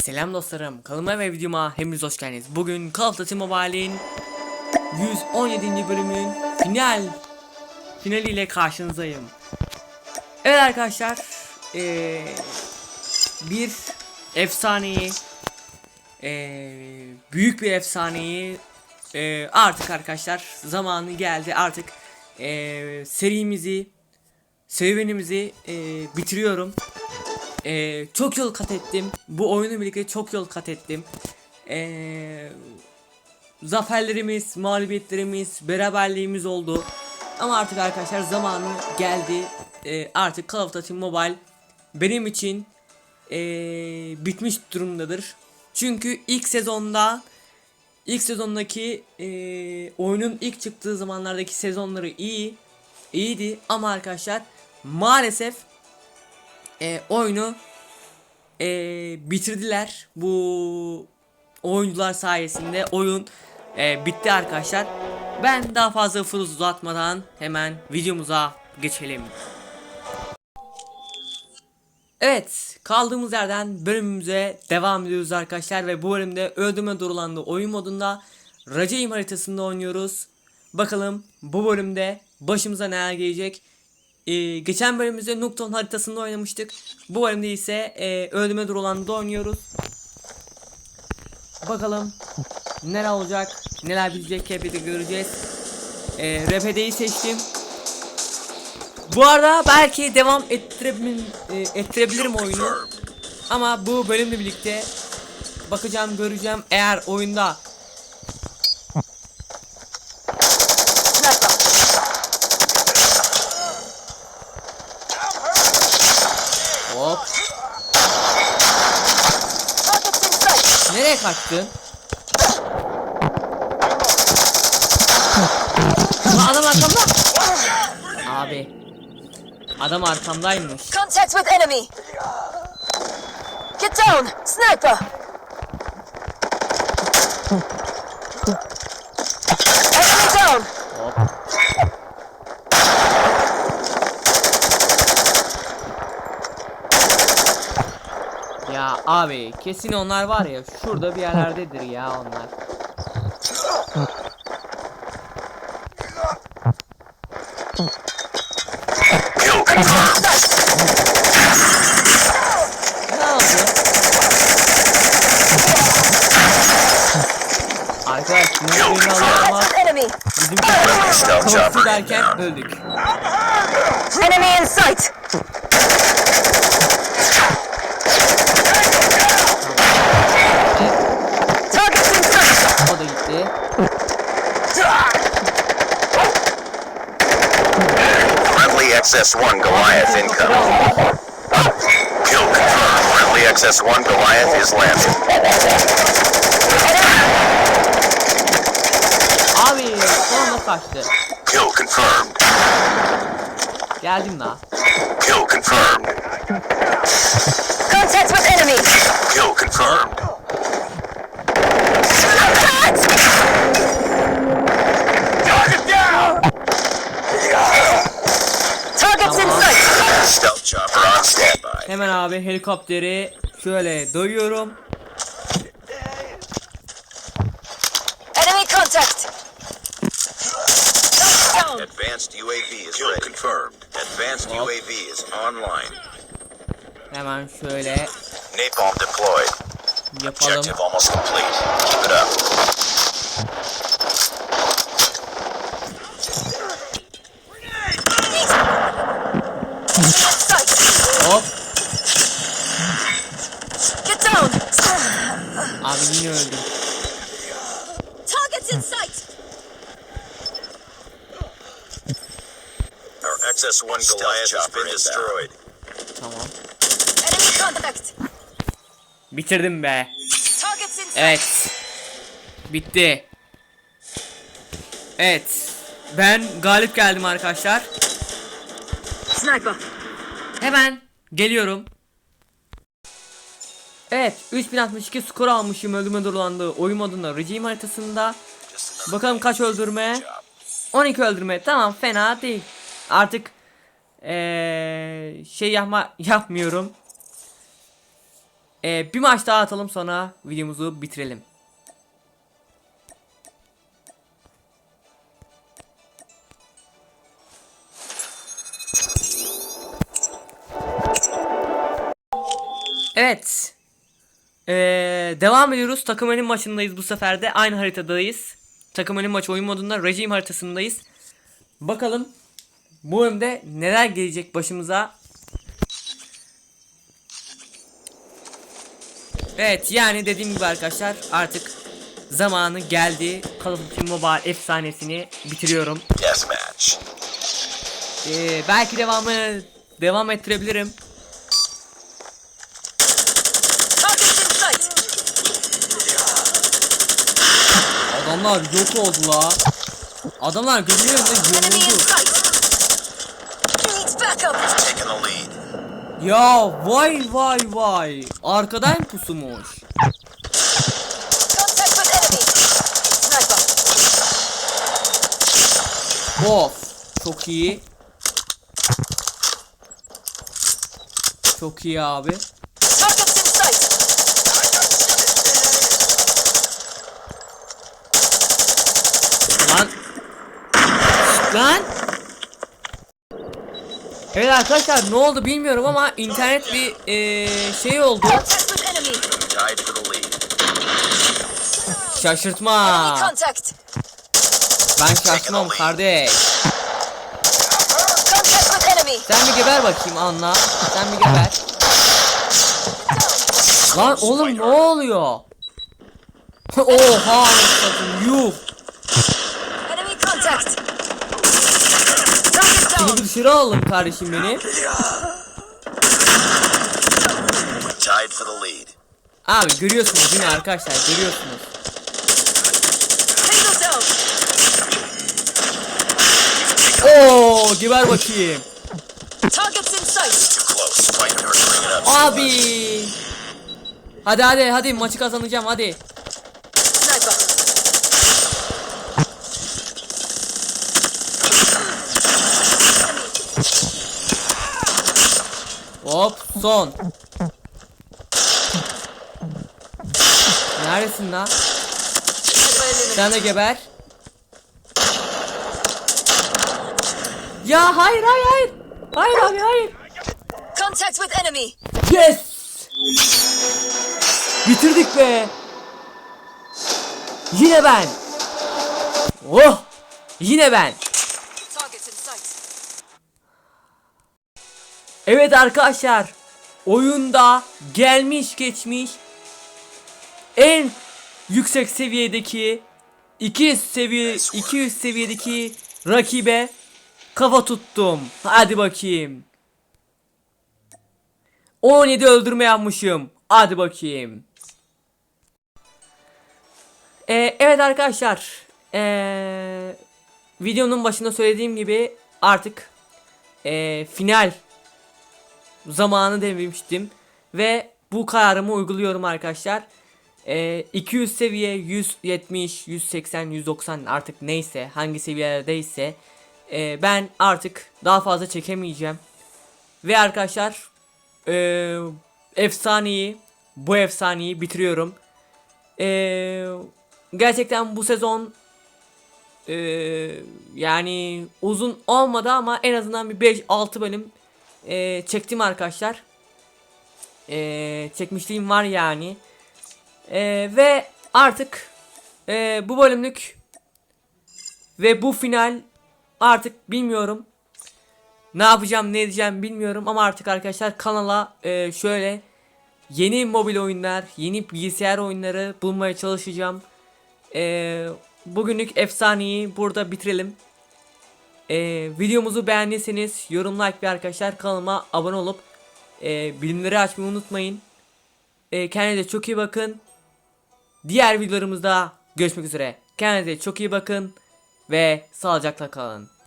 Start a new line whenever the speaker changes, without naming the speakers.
Selam dostlarım, kanalıma ve videoma hepiniz hoş geldiniz. Bugün Call of Duty Mobile'in 117. bölümün final finaliyle karşınızdayım. Evet arkadaşlar, eee, bir efsaneyi, eee, büyük bir efsaneyi eee, artık arkadaşlar zamanı geldi. Artık eee, serimizi, serüvenimizi eee, bitiriyorum. Ee, çok yol kat ettim. Bu oyunu birlikte çok yol kat ettim. Ee, zaferlerimiz, mağlubiyetlerimiz, beraberliğimiz oldu. Ama artık arkadaşlar zamanı geldi. Ee, artık Call of Duty Mobile benim için ee, bitmiş durumdadır. Çünkü ilk sezonda ilk sezondaki ee, oyunun ilk çıktığı zamanlardaki sezonları iyi iyiydi ama arkadaşlar maalesef e, oyunu e, bitirdiler. Bu oyuncular sayesinde oyun e, bitti arkadaşlar. Ben daha fazla fazla uzatmadan hemen videomuza geçelim. Evet kaldığımız yerden bölümümüze devam ediyoruz arkadaşlar ve bu bölümde öldürme durulandı oyun modunda Rajaim haritasında oynuyoruz. Bakalım bu bölümde başımıza neler gelecek. Ee, geçen bölümümüzde Nukton haritasında oynamıştık. Bu bölümde ise e, öldürme durulandı oynuyoruz. Bakalım neler olacak, neler bilecek hep birlikte göreceğiz. E, RPD'yi seçtim. Bu arada belki devam ettirebilirim, e, ettirebilirim oyunu. Ama bu bölümle birlikte bakacağım, göreceğim. Eğer oyunda Hop. Nereye kaçtın? Lan adam arkamda. Abi. Adam arkamdaymış.
Contact with enemy. Get down, sniper. Enemy down.
Hop. Ya abi kesin onlar var ya şurada bir yerlerdedir ya onlar. Ne oldu? Arkadaş oyunu alıyor ama bizim derken öldük.
Enemy in sight.
XS-1 Goliath incoming. Kill confirmed. Friendly XS-1 Goliath is landing.
Abi son nasıl kaçtı?
Kill confirmed.
Geldim daha.
Kill confirmed.
Contact with enemy.
Kill confirmed. Target
Hemen abi helikopteri şöyle doyuyorum.
Enemy contact.
Advanced UAV is Kill confirmed. Advanced
Hop.
UAV is online.
Hemen şöyle
Napalm deployed.
yapalım.
Objective almost complete. Keep it up.
Sight.
Hop.
Get down.
Abi yine öldüm.
Targets in sight.
Our XS-1 Goliath has been destroyed.
Tamam.
Enemy contact.
Bitirdim be.
Targets in sight.
Evet. Bitti. Evet. Ben galip geldim arkadaşlar.
Sniper.
Hemen geliyorum. Evet 3062 skor almışım öldürme durulandığı oyun modunda regime haritasında. Bakalım kaç öldürme. 12 öldürme tamam fena değil. Artık ee, şey yapma yapmıyorum. Ee, bir maç daha atalım sonra videomuzu bitirelim. Evet. Ee, devam ediyoruz. Takım oyun maçındayız bu sefer de. Aynı haritadayız. Takım oyun maçı oyun modunda rejim haritasındayız. Bakalım bu bölümde neler gelecek başımıza. Evet yani dediğim gibi arkadaşlar artık zamanı geldi. Call of Duty Mobile efsanesini bitiriyorum.
Deathmatch.
Ee, belki devamı devam ettirebilirim.
Targets in sight.
Adamlar yok oldu la. Adamlar gözümün önünde
lead.
Ya vay vay vay. Arkadan pusumuş. Of. Çok iyi. Çok iyi abi.
Targets in sight.
Lan. Şşt Lan. Evet arkadaşlar ne oldu bilmiyorum ama internet bir eee, şey oldu. Şaşırtma. Ben şaşırmam kardeş. Sen bir geber bakayım Anla. Sen bir geber. Lan oğlum ne oluyor? Oha anasını yuh.
Enemy contact. Target
Seni dışarı alalım kardeşim beni.
Tied for the lead.
Abi görüyorsunuz değil mi arkadaşlar görüyorsunuz. Oo geber bakayım. Abi. Hadi hadi hadi maçı kazanacağım hadi.
Sniper.
Hop son. Neredesin lan? Sen de geber. Ya hayır hayır hayır. Hayır abi hayır.
Contact with enemy.
Yes. Bitirdik be. Yine ben. Oh. Yine ben.
Targets in sight.
Evet arkadaşlar. Oyunda gelmiş geçmiş en yüksek seviyedeki 200 seviye 200 seviyedeki rakibe kafa tuttum. Hadi bakayım. 17 öldürme yapmışım. Hadi bakayım. Ee, evet arkadaşlar. Ee, videonun başında söylediğim gibi artık ee, final zamanı demiştim ve bu kararımı uyguluyorum arkadaşlar. Ee, 200 seviye 170, 180, 190 artık neyse hangi seviyelerdeyse ee, ben artık daha fazla çekemeyeceğim. Ve arkadaşlar ee, efsaneyi bu efsaneyi bitiriyorum. Ee, gerçekten bu sezon ee, yani uzun olmadı ama en azından bir 5-6 bölüm ee, çektim arkadaşlar. Ee, çekmişliğim var yani. Ee, ve artık ee, bu bölümlük ve bu final artık bilmiyorum. Ne yapacağım ne edeceğim bilmiyorum ama artık arkadaşlar kanala ee, şöyle yeni mobil oyunlar, yeni bilgisayar oyunları bulmaya çalışacağım. Ee, bugünlük efsaneyi burada bitirelim. Ee, videomuzu beğendiyseniz yorum like ve arkadaşlar kanalıma abone olup e, bilimleri açmayı unutmayın. E, kendinize çok iyi bakın. Diğer videolarımızda görüşmek üzere. Kendinize çok iyi bakın ve sağlıcakla kalın.